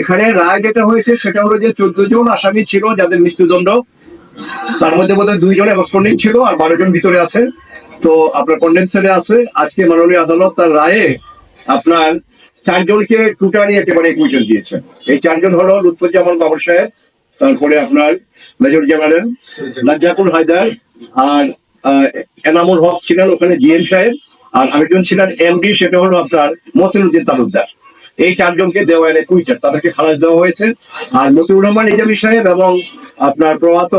এখানে রায় যেটা হয়েছে সেটা হলো যে চোদ্দ জন আসামি ছিল যাদের মৃত্যুদণ্ড। তার মধ্যে বোধহয় দুইজন অ্যাবসকন্ডিং ছিল আর বারো জন ভিতরে আছে। তো আপনার কন্ডেন্সারে আছে। আজকে মাননীয় আদালত তার রায়ে আপনার চারজনকে টুটানি একেবারে একুইজন দিয়েছে। এই চারজন হলো লুৎফুজ্জামান বাবর সাহেব, তারপরে আপনার মেজর জেনারেল নাজ্জাকুল হায়দার আর এনামুল হক ছিলেন ওখানে জিএম সাহেব, আর আরেকজন ছিলেন এমডি, সেটা হলো আপনার মহসিন উদ্দিন তালুকদার। এই চারজনকে দেওয়া এনে কুইটার তাদেরকে খালাস দেওয়া হয়েছে। আর মতিউর রহমান, নিজামী সাহেব এবং আপনার প্রয়াত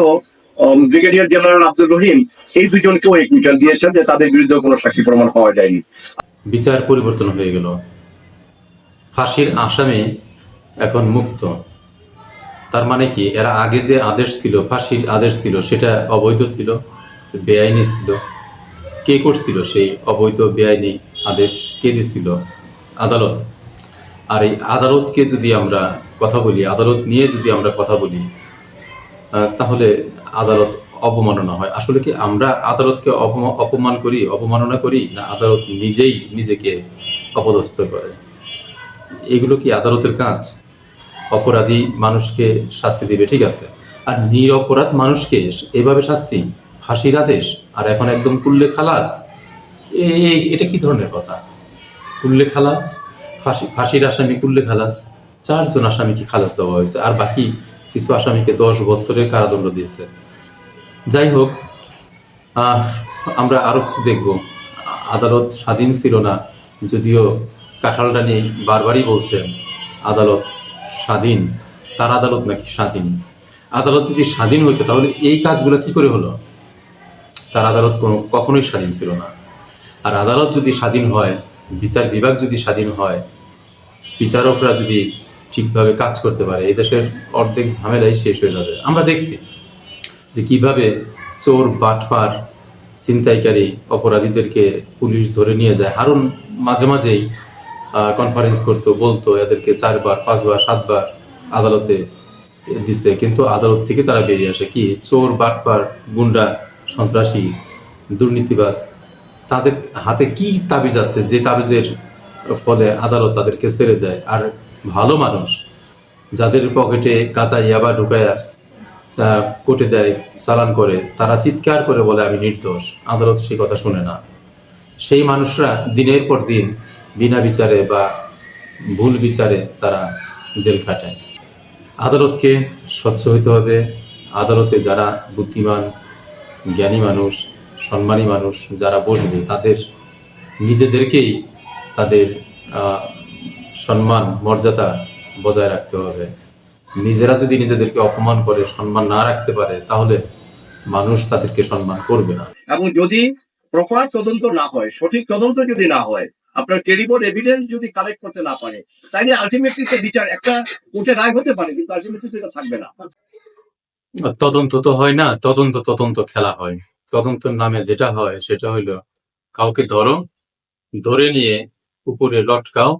ব্রিগেডিয়ার জেনারেল আব্দুল রহিম, এই দুজনকেও এই কুইটার দিয়েছেন যে তাদের বিরুদ্ধে কোনো সাক্ষী প্রমাণ পাওয়া যায়নি। বিচার পরিবর্তন হয়ে গেল। ফাঁসির আসামি এখন মুক্ত। তার মানে কি, এরা আগে যে আদেশ ছিল, ফাঁসির আদেশ ছিল, সেটা অবৈধ ছিল, বেআইনি ছিল। কে করছিল সেই অবৈধ, বেআইনি আদেশ? কে দিছিল? আদালত। আর এই আদালতকে যদি আমরা কথা বলি, আদালত নিয়ে যদি আমরা কথা বলি তাহলে আদালত অবমাননা হয়। আসলে কি আমরা আদালতকে অপমা- অপমান করি অপমাননা করি, না আদালত নিজেই নিজেকে অপদস্থ করে? এগুলো কি আদালতের কাজ? অপরাধী মানুষকে শাস্তি দিবে, ঠিক আছে। আর নিরপরাধ মানুষকে এভাবে শাস্তি, ফাঁসির আদেশ, আর এখন একদম কুল্লে খালাস, এ- এ- এটা কি ধরনের কথা? কুল্লে খালাস? ফাঁসি, ফাঁসির আসামি কুল্লে খালাস, চারজন আসামিকে খালাস দেওয়া হয়েছে। আর বাকি কিছু আসামিকে দশ বছরের কারাদণ্ড দিয়েছে। যাই হোক আমরা আরও কিছু দেখব। আদালত স্বাধীন ছিল না, যদিও কাঁঠালরানী বারবারই বলছেন আদালত স্বাধীন, তার আদালত নাকি স্বাধীন? আদালত যদি স্বাধীন হইতো, তাহলে এই কাজগুলো কি করে হলো? তার আদালত কোনো কখনোই স্বাধীন ছিল না। আর আদালত যদি স্বাধীন হয় বিচার বিভাগ যদি স্বাধীন হয়, বিচারকরা যদি ঠিকভাবে কাজ করতে পারে, এই দেশের অর্ধেক ঝামেলাই শেষ হয়ে যাবে। আমরা দেখছি যে কীভাবে চোর, বাটপার, ছিনতাইকারী অপরাধীদেরকে পুলিশ ধরে নিয়ে যায়। হারুন মাঝে মাঝেই কনফারেন্স করতো, বলতো, এদেরকে চারবার, পাঁচবার, সাতবার আদালতে দিছে। কিন্তু আদালত থেকে তারা বেরিয়ে আসে। কি? চোর, বাটপার, গুন্ডা, সন্ত্রাসী, দুর্নীতিবাজ তাদের হাতে কি তাবিজ আছে? যে তাবিজের ফলে আদালত তাদেরকে ছেড়ে দেয়। আর ভালো মানুষ যাদের পকেটে কাঁচা ইয়াবা ঢুকায়া কোটে দেয়, চালান করে, তারা চিৎকার করে বলে, আমি নির্দোষ। আদালত সেই কথা শুনে না। সেই মানুষরা দিনের পর দিন বিনা বিচারে বা ভুল বিচারে তারা জেল খাটায়। আদালতকে স্বচ্ছ হইতে হবে। আদালতে যারা বুদ্ধিমান, জ্ঞানী মানুষ সম্মানী মানুষ যারা বসবে তাদের নিজেদেরকেই তাদের সম্মান মর্যাদা বজায় রাখতে হবে। নিজেরা যদি নিজেদেরকে অপমান করে সম্মান না রাখতে পারে তাহলে মানুষ তাদেরকে সম্মান করবে না। এবং যদি প্রপার তদন্ত না হয় সঠিক তদন্ত যদি না হয় আপনার ক্রেডিবল এভিডেন্স যদি কালেক্ট করতে না পারে তাহলে আলটিমেটলি তো বিচার একটা কোর্টে রায় হতে পারে কিন্তু আলটিমেটলি এটা থাকবে না। তদন্ত তো হয় না তদন্ত তদন্ত খেলা হয়। তদন্তের নামে যেটা হয়, সেটা হইল কাউকে ধরো, ধরে নিয়ে উপরে লটকাও,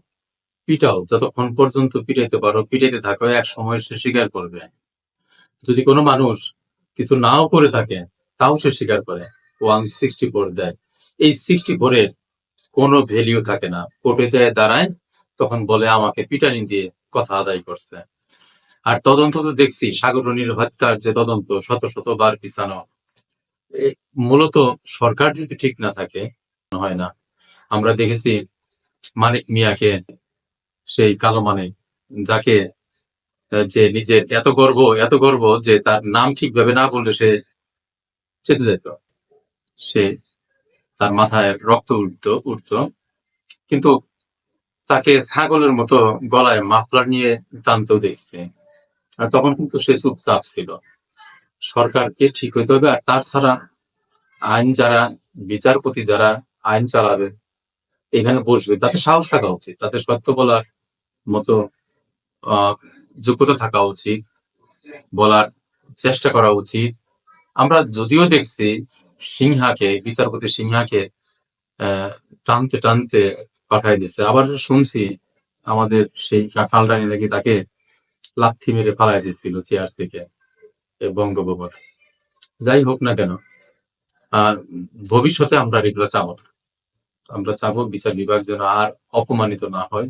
পিটাও, যতক্ষণ পর্যন্ত পিটাইতে পারো, পিটাইতে থাকো, এক সময় সে স্বীকার করবে। যদি কোনো মানুষ কিছু নাও করে থাকে, তাও সে স্বীকার করে। ওয়ান সিক্সটি ফোর দেয়। এই সিক্সটি ফোরের কোনো ভ্যালিউ থাকে না। কোর্টে যায়, দাঁড়ায়, তখন বলে, আমাকে পিটানি দিয়ে কথা আদায় করছে। আর তদন্ত তো দেখছি সাগরণীর হত্যার যে তদন্ত, শত শত বার পিছানো। মূলত সরকার যদি ঠিক না থাকে, হয় না। আমরা দেখেছি মানিক মিয়াকে, সেই কালো মানে যাকে যে নিজের এত গর্ব এত গর্ব যে তার নাম ঠিকভাবে না বললে সে চেতে যেত সে তার মাথায় রক্ত উঠতো উঠতো। কিন্তু তাকে ছাগলের মতো গলায় মাফলার নিয়ে টানতেও দেখছে। আর তখন কিন্তু সে চুপচাপ ছিল। সরকারকে ঠিক হইতে হবে, আর তার ছাড়া আইন যারা, বিচারপতি যারা আইন চালাবে, এখানে বসবে, তাতে সাহস থাকা উচিত, তাতে সত্য বলার মতো যোগ্যতা থাকা উচিত, বলার চেষ্টা করা উচিত। আমরা যদিও দেখছি সিংহাকে, বিচারপতি সিংহাকে টানতে টানতে পাঠাই দিচ্ছে আবার শুনছি আমাদের সেই কাঁঠাল রানী নাকি তাকে লাথি মেরে ফালাই দিয়েছিল চেয়ার থেকে। বঙ্গভবন যাই হোক না কেন ভবিষ্যতে আমরা এগুলো চাবো না। আমরা চাবো বিচার বিভাগ যেন আর অপমানিত না হয়,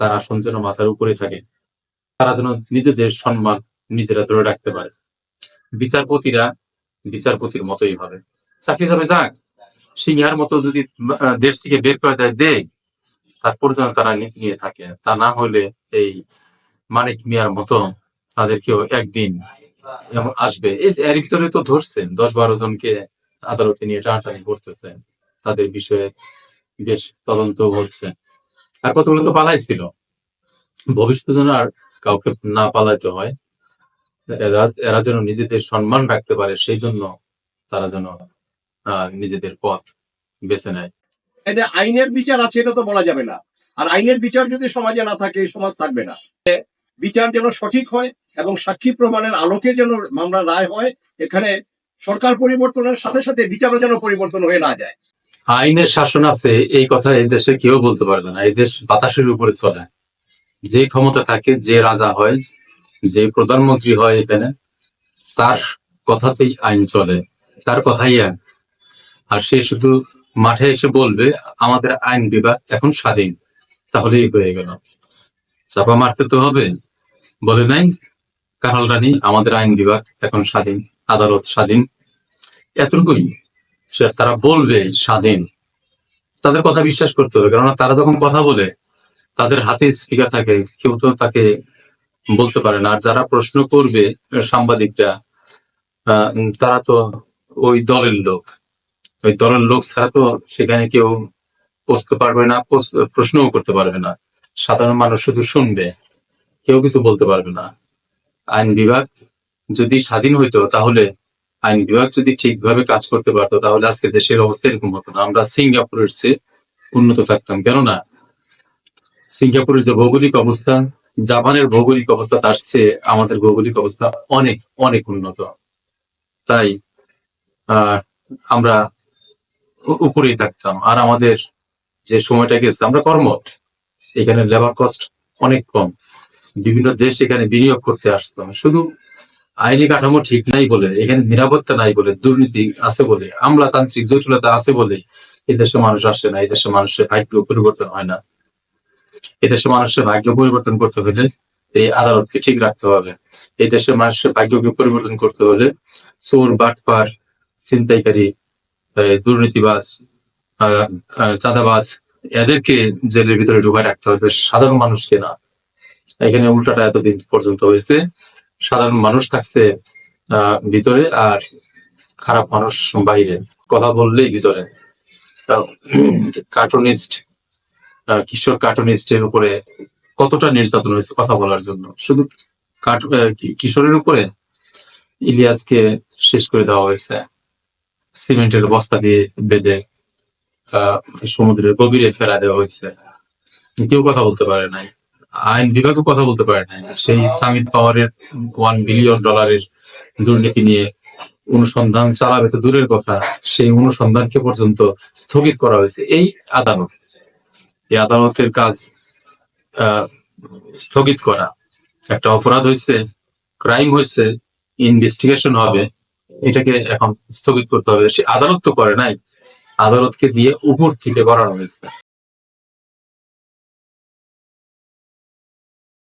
তার আসন যেন মাথার উপরে থাকে, তারা যেন নিজেদের সম্মান নিজেরা ধরে রাখতে পারে। বিচারপতিরা বিচারপতির মতোই হবে। চাকরি যাবে যাক, সিংহার মতো যদি দেশ থেকে বের করে দেয় দেয় তারপর যেন তারা নীতি নিয়ে থাকে। তা না হলে এই মানিক মিয়ার মতো তাদেরকেও একদিন আসবে। এই এর ভিতরে তো ধরছেন দশ বারো জনকে আদালতে নিয়ে টানাটানি করতেছে তাদের বিষয়ে বেশ তদন্ত হচ্ছে। আর কতগুলো তো পালাইছিল। ভবিষ্যতে যেন আর কাউকে না পালাইতে হয়, এরা এরা যেন নিজেদের সম্মান রাখতে পারে, সেই জন্য তারা যেন নিজেদের পথ বেছে নেয়। যে আইনের বিচার আছে, এটা তো বলা যাবে না। আর আইনের বিচার যদি সমাজে না থাকে, সমাজ থাকবে না। বিচার যেন সঠিক হয় এবং সাক্ষী প্রমাণের আলোকে যেন মামলা রায় হয়, এখানে সরকার পরিবর্তনের সাথে সাথে বিচারও যেন পরিবর্তন হয়ে না যায়। আইনের শাসন আছে, এই কথা এই দেশে কেউ বলতে পারবে না। এই দেশ বাতাসের উপরে চলে। যে ক্ষমতা থাকে, যে রাজা হয়, যে প্রধানমন্ত্রী হয় এখানে, তার কথাতেই আইন চলে, তার কথাই আইন আর সে শুধু মাঠে এসে বলবে, আমাদের আইন বিভাগ এখন স্বাধীন। তাহলেই হয়ে গেল। চাপা মারতে তো হবে। বলে নাই কাহাল রানী আমাদের আইন বিভাগ এখন স্বাধীন, আদালত স্বাধীন। এতটুকুই তারা বলবে স্বাধীন। তাদের কথা বিশ্বাস করতে হবে, কেননা তারা যখন কথা বলে, তাদের হাতে স্পিকার থাকে, কেউ তো তাকে বলতে পারে না। আর যারা প্রশ্ন করবে সাংবাদিকরা তারা তো ওই দলের লোক। ওই দলের লোক ছাড়া তো সেখানে কেউ বসতে পারবে না প্রশ্নও করতে পারবে না। সাধারণ মানুষ শুধু শুনবে। কেউ কিছু বলতে পারবে না। আইন বিভাগ যদি স্বাধীন হইতো, তাহলে আইন বিভাগ যদি ঠিকভাবে কাজ করতে পারতো, তাহলে আজকে দেশের অবস্থা এরকম হতো না। আমরা সিঙ্গাপুরের চেয়ে উন্নত থাকতাম, কেননা সিঙ্গাপুরের যে ভৌগোলিক অবস্থা, জাপানের ভৌগোলিক অবস্থা, তার চেয়ে আমাদের ভৌগোলিক অবস্থা অনেক অনেক উন্নত। তাই আমরা উপরেই থাকতাম। আর আমাদের যে সময়টা গেছে, আমরা কর্মঠ। এখানে লেবার কস্ট অনেক কম। বিভিন্ন দেশ এখানে বিনিয়োগ করতে আসতাম শুধু আইনি কাঠামো ঠিক নাই বলে, এখানে নিরাপত্তা নাই বলে, দুর্নীতি আছে বলে, আমলাতান্ত্রিক জটিলতা আছে বলে এই দেশে মানুষ আসে না এই দেশে মানুষের ভাগ্য পরিবর্তন হয় না। এই দেশে মানুষের ভাগ্য পরিবর্তন করতে হলে এই আদালতকে ঠিক রাখতে হবে। এই দেশের মানুষের ভাগ্যকে পরিবর্তন করতে হলে চোর, বাটপার, ছিনতাইকারী দুর্নীতিবাজ চাঁদাবাজ, এদেরকে জেলের ভিতরে ঢুকায় রাখতে হবে। সাধারণ মানুষকে না। এখানে উল্টাটা এতদিন পর্যন্ত হয়েছে। সাধারণ মানুষ থাকছে ভিতরে আর খারাপ মানুষ বাইরে। কথা বললেই ভিতরে। কার্টুনিস্ট কিশোর কার্টুনিস্টের উপরে কতটা নির্যাতন হয়েছে কথা বলার জন্য? শুধু কিশোরের উপরে? ইলিয়াসকে শেষ করে দেওয়া হয়েছে। সিমেন্টের বস্তা দিয়ে বেঁধে সমুদ্রের গভীরে ফেলা দেওয়া হয়েছে। কেউ কথা বলতে পারে নাই। আইন বিভাগও কথা বলতে পারে নাই। সেই সামিট পাওয়ারের ওয়ান বিলিয়ন ডলারের দুর্নীতি নিয়ে অনুসন্ধান চালাবে তো দূরের কথা। সেই অনুসন্ধানকে পর্যন্ত স্থগিত করা হয়েছে। এই আদালত, এই আদালতের কাজ স্থগিত করা। একটা অপরাধ হয়েছে ক্রাইম হয়েছে ইনভেস্টিগেশন হবে, এটাকে এখন স্থগিত করতে হবে। সে আদালত তো করে নাই। আদালতকে দিয়ে উপর থেকে করানো হয়েছে।